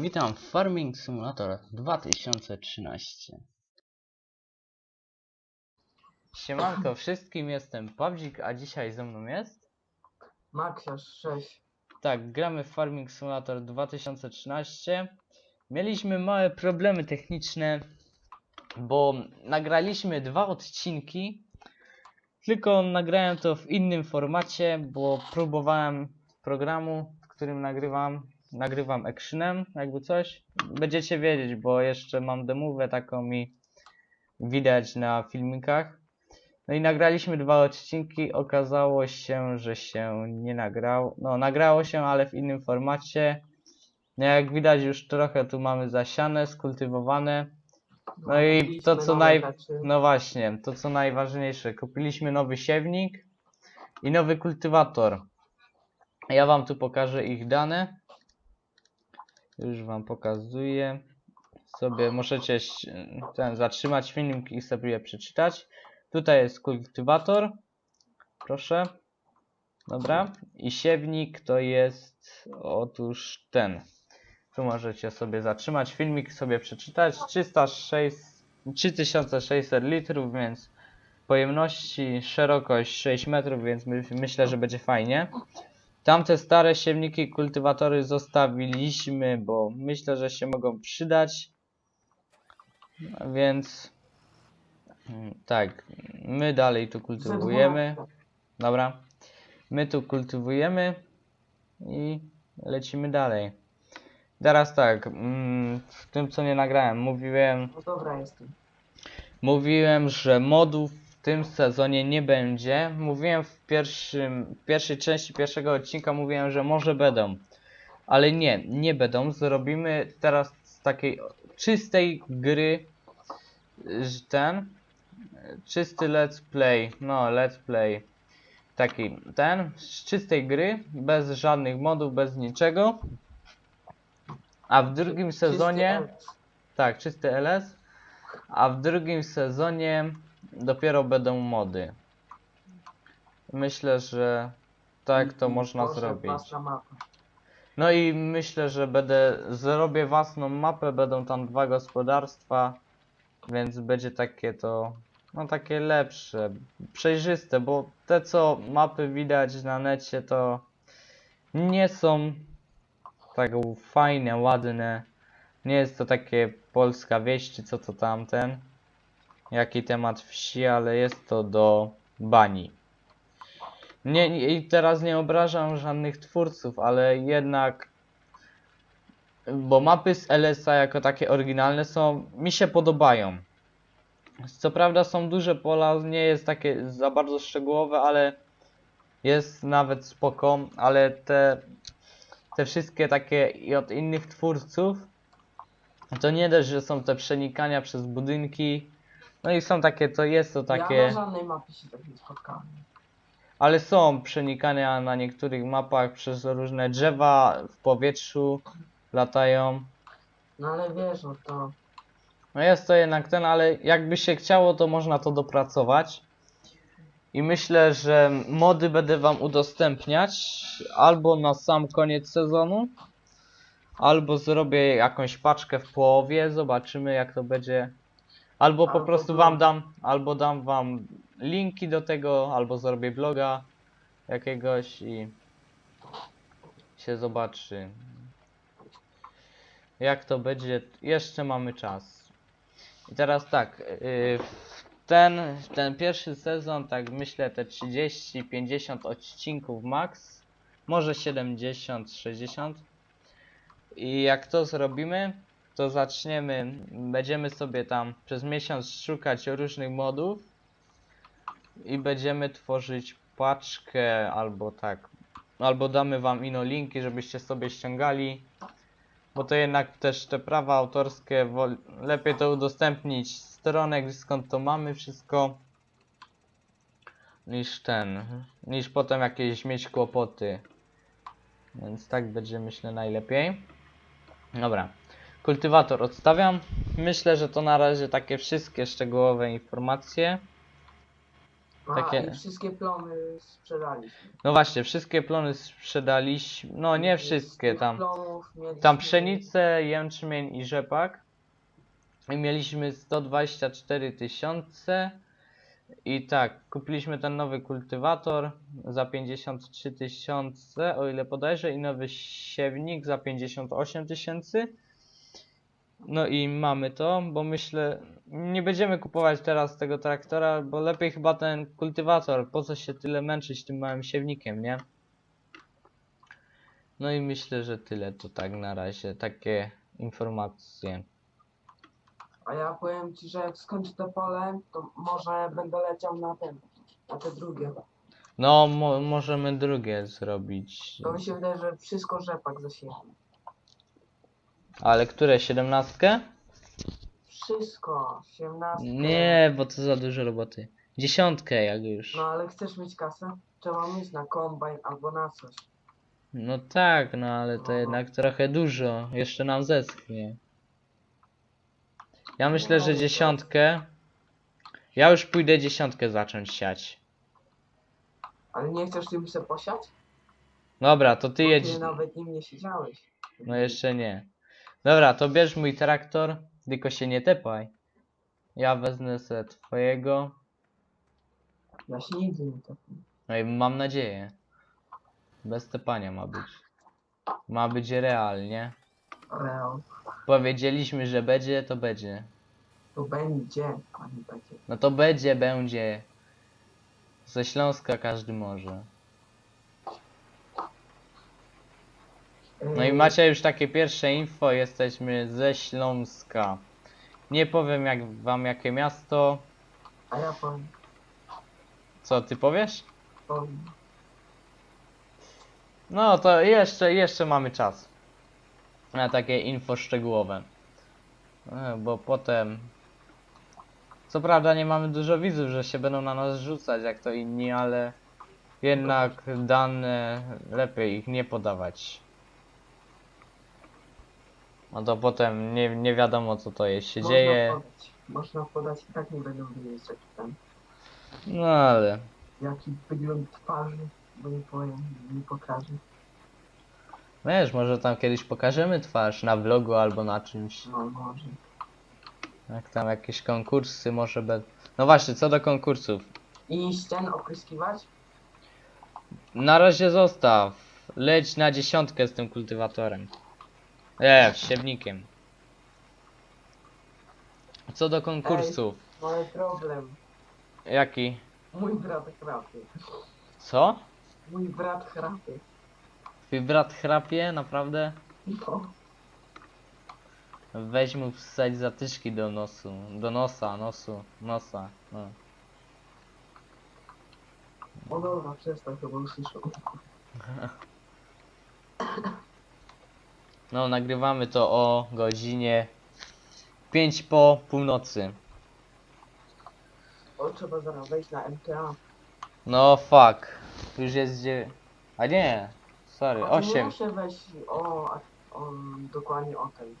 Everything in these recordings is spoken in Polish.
Witam w Farming Simulator 2013. Siemanko wszystkim, jestem Pawdzik, a dzisiaj ze mną jest? Maxiasz 6. Tak, gramy w Farming Simulator 2013. Mieliśmy małe problemy techniczne, bo nagraliśmy dwa odcinki, tylko nagrałem to w innym formacie, bo próbowałem programu, w którym nagrywam, nagrywam actionem, jakby coś. Będziecie wiedzieć, bo jeszcze mam demówę taką i widać na filmikach. No i nagraliśmy dwa odcinki, okazało się, że się nie nagrało. No, nagrało się, ale w innym formacie. No jak widać już trochę tu mamy zasiane, skultywowane. No i to co naj... No właśnie, to co najważniejsze, kupiliśmy nowy siewnik i nowy kultywator. Ja wam tu pokażę ich dane. Już wam pokazuję. Sobie możecie ten zatrzymać filmik i sobie przeczytać. Tutaj jest kultywator. Proszę. Dobra. I siewnik to jest otóż ten. Tu możecie sobie zatrzymać filmik, sobie przeczytać. 306, 3600 litrów, więc pojemności, szerokość 6 metrów, więc my, myślę, że będzie fajnie. Tamte stare siewniki, kultywatory zostawiliśmy, bo myślę, że się mogą przydać. No Więc mm, tak, my dalej tu kultywujemy. Dobra. My tu kultywujemy i lecimy dalej. Teraz tak, mm, w tym co nie nagrałem, mówiłem, No dobra jestem. mówiłem, że modów w tym sezonie nie będzie. Mówiłem w pierwszym, w pierwszej części pierwszego odcinka, mówiłem, że może będą. Ale nie, nie będą. Zrobimy teraz z takiej czystej gry że ten czysty let's play. No, let's play. Taki ten z czystej gry, bez żadnych modów, bez niczego. A w drugim sezonie, tak, czysty LS. A w drugim sezonie dopiero będą mody. Myślę, że tak to można zrobić. No i myślę, że będę zrobię własną mapę, będą tam dwa gospodarstwa, więc będzie takie to no takie lepsze, przejrzyste, bo te co mapy widać na necie to nie są tak fajne, ładne. Nie jest to takie polska wieś czy co to tamten. Jaki temat wsi, ale jest to do bani. Nie, nie- i teraz nie obrażam żadnych twórców, ale jednak bo mapy z LSA jako takie oryginalne są, mi się podobają. Co prawda są duże pola, nie jest takie za bardzo szczegółowe, ale jest nawet spoko, ale te, te wszystkie takie i od innych twórców, to nie dość, że są te przenikania przez budynki, no i są takie, to jest to takie... Ja na żadnej mapie się tak nie spotkałem. Ale są przenikania na niektórych mapach przez różne drzewa w powietrzu latają. No ale wiesz, no to... No jest to jednak ten, ale jakby się chciało, to można to dopracować. I myślę, że mody będę wam udostępniać albo na sam koniec sezonu, albo zrobię jakąś paczkę w połowie, zobaczymy jak to będzie. Albo po Albo prostu blog. wam dam, albo dam wam linki do tego, albo zrobię bloga jakiegoś i się zobaczy. Jak to będzie, jeszcze mamy czas. I teraz tak, yy, ten, ten pierwszy sezon, tak myślę, te 30-50 odcinków max, może 70, 60. I jak to zrobimy, to zaczniemy, będziemy sobie tam przez miesiąc szukać różnych modów i będziemy tworzyć paczkę albo tak, albo damy wam ino linki, żebyście sobie ściągali. Bo to jednak też te prawa autorskie, lepiej to udostępnić stronek, skąd to mamy wszystko, niż ten, niż potem jakieś mieć kłopoty. Więc tak będzie myślę najlepiej. Dobra, kultywator odstawiam. Myślę, że to na razie takie wszystkie szczegółowe informacje. A, Takie- i wszystkie plony sprzedaliśmy. No właśnie, wszystkie plony sprzedaliśmy. No nie wszystkie tam. Tam pszenicę, jęczmień i rzepak. I mieliśmy 124 tysiące. I tak, kupiliśmy ten nowy kultywator za 53 tysiące, o ile podajże, i nowy siewnik za 58 tysięcy. No i mamy to, bo myślę, nie będziemy kupować teraz tego traktora, bo lepiej chyba ten kultywator. Po co się tyle męczyć tym małym siewnikiem, nie? No i myślę, że tyle to tak na razie, takie informacje. A ja powiem ci, że jak skończę to pole, to może będę leciał na ten, na te drugie. No, mo możemy drugie zrobić. To mi się wydaje, że wszystko rzepak zasiejemy. Ale które? Siedemnastkę? Wszystko, 17. Nie, bo to za dużo roboty. Dziesiątkę jak już. No ale chcesz mieć kasę? Trzeba mieć na kombajn albo na coś. No tak, no ale to No. jednak trochę dużo. Jeszcze nam zeschnie. Ja myślę, że No, to- dziesiątkę. Ja już pójdę dziesiątkę zacząć siać. Ale nie chcesz tym sobie posiać? Dobra, to ty jedź. Ty nawet nim nie siedziałeś. No jeszcze nie. Dobra, to bierz mój traktor, tylko się nie tepaj. Ja wezmę se twojego. Ja się nigdy nie tak. No i mam nadzieję. Bez tepania ma być. Ma być realnie. Real. Powiedzieliśmy, że będzie, to będzie. To będzie, a nie będzie. No to będzie, będzie. Ze Śląska każdy może. No i macie już takie pierwsze info, jesteśmy ze Śląska. Nie powiem jak wam jakie miasto. A ja powiem, Co ty powiesz? powiem. No to jeszcze, jeszcze mamy czas. Na takie info szczegółowe. E, Bo potem. Co prawda nie mamy dużo widzów, że się będą na nas rzucać jak to inni, ale jednak dane lepiej ich nie podawać. No to potem nie, nie wiadomo co to jest się Można dzieje. Podać. Można podać i tak nie będą wiedzieć jaki ten, No ale. jaki wygląd twarzy, bo nie powiem, nie pokażę. Wiesz, może tam kiedyś pokażemy twarz na vlogu albo na czymś. No może. Jak tam jakieś konkursy może będą. No właśnie, co do konkursów. I ścian opryskiwać? Na razie zostaw. Leć na dziesiątkę z tym kultywatorem. E, siewnikiem. Co do konkursów. Mamy problem. Jaki? Mój brat chrapie. Co? Mój brat chrapie. Twój brat chrapie? Naprawdę? No. Weź mu wsadź zatyczki do nosu. Do nosa, nosu, nosa. No. O dobra, przestań, chyba usłyszał. no, nagrywamy to o godzinie 5 po północy. O, trzeba zaraz wejść na MTA. No fuck. Już jest gdzie. A nie. Sorry, A nie 8. muszę wejść o, a- o, dokładnie o tej.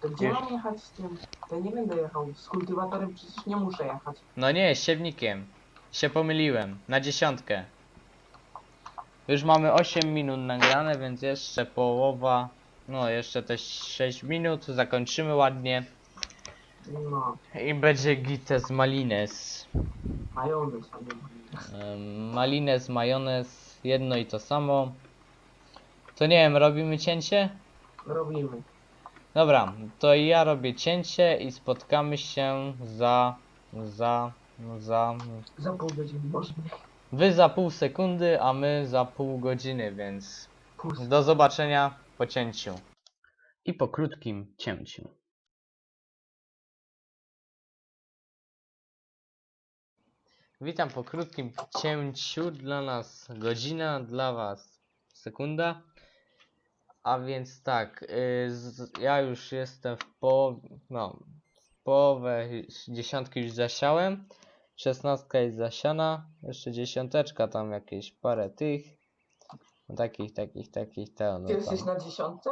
To gdzie Wiesz- mam jechać z tym? To nie będę jechał. Z kultywatorem przecież nie muszę jechać. No nie, z siewnikiem. Się pomyliłem. Na dziesiątkę. Już mamy 8 minut nagrane, więc jeszcze połowa. No, jeszcze te 6 minut. Zakończymy ładnie. No, I będzie gites malines. majonez, a nie majonez. Em, Malines, majonez. Jedno i to samo. To nie wiem, robimy cięcie? Robimy. Dobra, to ja robię cięcie i spotkamy się za. za. za. Za pół godziny może. Wy za pół sekundy, a my za pół godziny, więc do zobaczenia po cięciu. I po krótkim cięciu. Witam po krótkim cięciu. Dla nas godzina, dla was sekunda. A więc tak, y, z, ja już jestem w połowie, no, w połowę dziesiątki już zasiałem. Szesnastka jest zasiana, jeszcze dziesiąteczka tam jakieś parę tych. No, takich, takich, takich, te, no, Ty jesteś tam. na dziesiątce?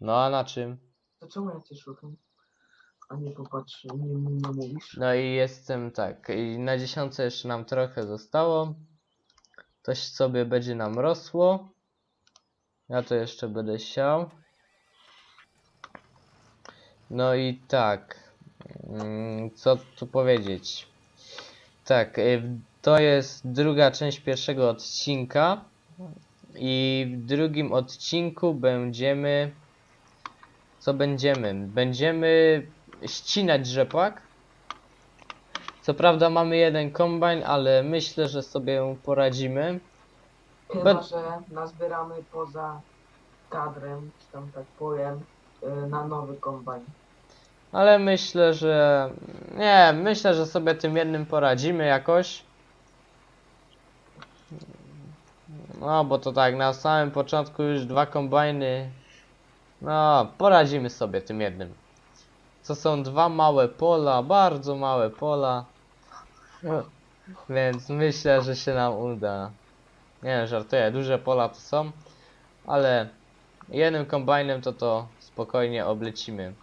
no a na czym? To czemu ja cię szukam? A nie popatrz, nie, nie, mówisz. No i jestem tak, i na dziesiątce jeszcze nam trochę zostało. Coś sobie będzie nam rosło. Ja to jeszcze będę siał. No i tak. mm, Co tu powiedzieć? Tak, y, to jest druga część pierwszego odcinka. I w drugim odcinku będziemy. Co będziemy? Będziemy ścinać rzepak. Co prawda mamy jeden kombajn, ale myślę, że sobie poradzimy. Chyba, Be- że nazbieramy poza kadrem, czy tam tak powiem, y, na nowy kombajn. Ale myślę, że. Nie, myślę, że sobie tym jednym poradzimy jakoś. No, bo to tak, na samym początku już dwa kombajny. No, poradzimy sobie tym jednym. To są dwa małe pola, bardzo małe pola. Więc myślę, że się nam uda. Nie, żartuję, duże pola to są, ale jednym kombajnem to to spokojnie oblecimy.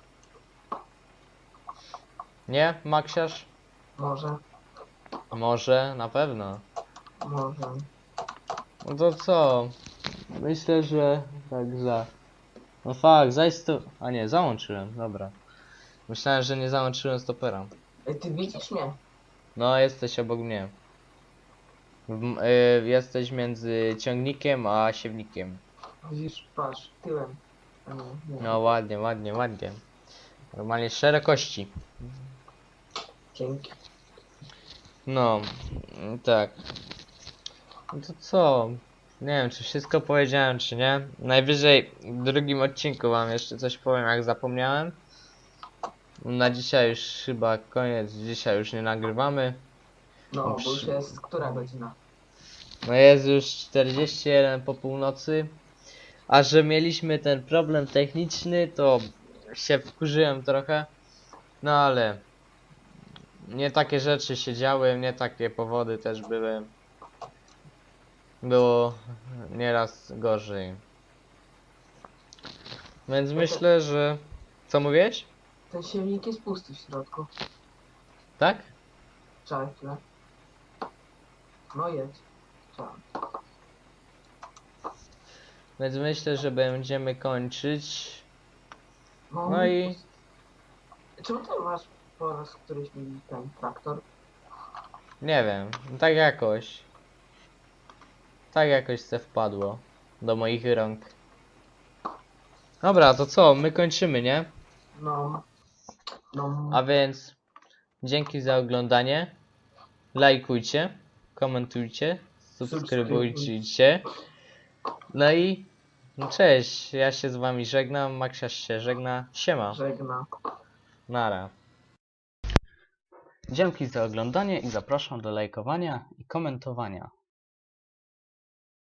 Nie, Maksiarz? Może, Może, na pewno. może. No to co? Myślę, że tak za. No fakt, zajść to. A nie, załączyłem, dobra. Myślałem, że nie załączyłem stopera. Ej, ty widzisz mnie? No, jesteś obok mnie. W, y, jesteś między ciągnikiem a siewnikiem. Widzisz, patrz, tyłem. A nie, nie. No ładnie, ładnie, ładnie. Normalnie szerokości. Dzięki. No, tak. No to co? Nie wiem, czy wszystko powiedziałem, czy nie. Najwyżej w drugim odcinku wam jeszcze coś powiem, jak zapomniałem. Na dzisiaj już chyba koniec, dzisiaj już nie nagrywamy. No, bo już jest która godzina? No jest już 41 po północy. A że mieliśmy ten problem techniczny, to się wkurzyłem trochę. No ale nie takie rzeczy się działy, nie takie powody też były. Było nieraz gorzej. Więc myślę, że... Co mówiłeś? Ten siewnik jest pusty w środku. Tak? Czekaj chwilę. No jedź. Czekaj. Więc myślę, że będziemy kończyć. No, No i-. Czemu ty masz po raz któryś mi ten traktor? Nie wiem, tak jakoś. Tak jakoś se wpadło do moich rąk. Dobra, to co? My kończymy, nie? No. No. A więc dzięki za oglądanie. Lajkujcie, komentujcie, subskrybujcie. No i no cześć, ja się z wami żegnam, Maksiarz się żegna. Siema, Żegna. nara. Dzięki za oglądanie i zapraszam do lajkowania i komentowania.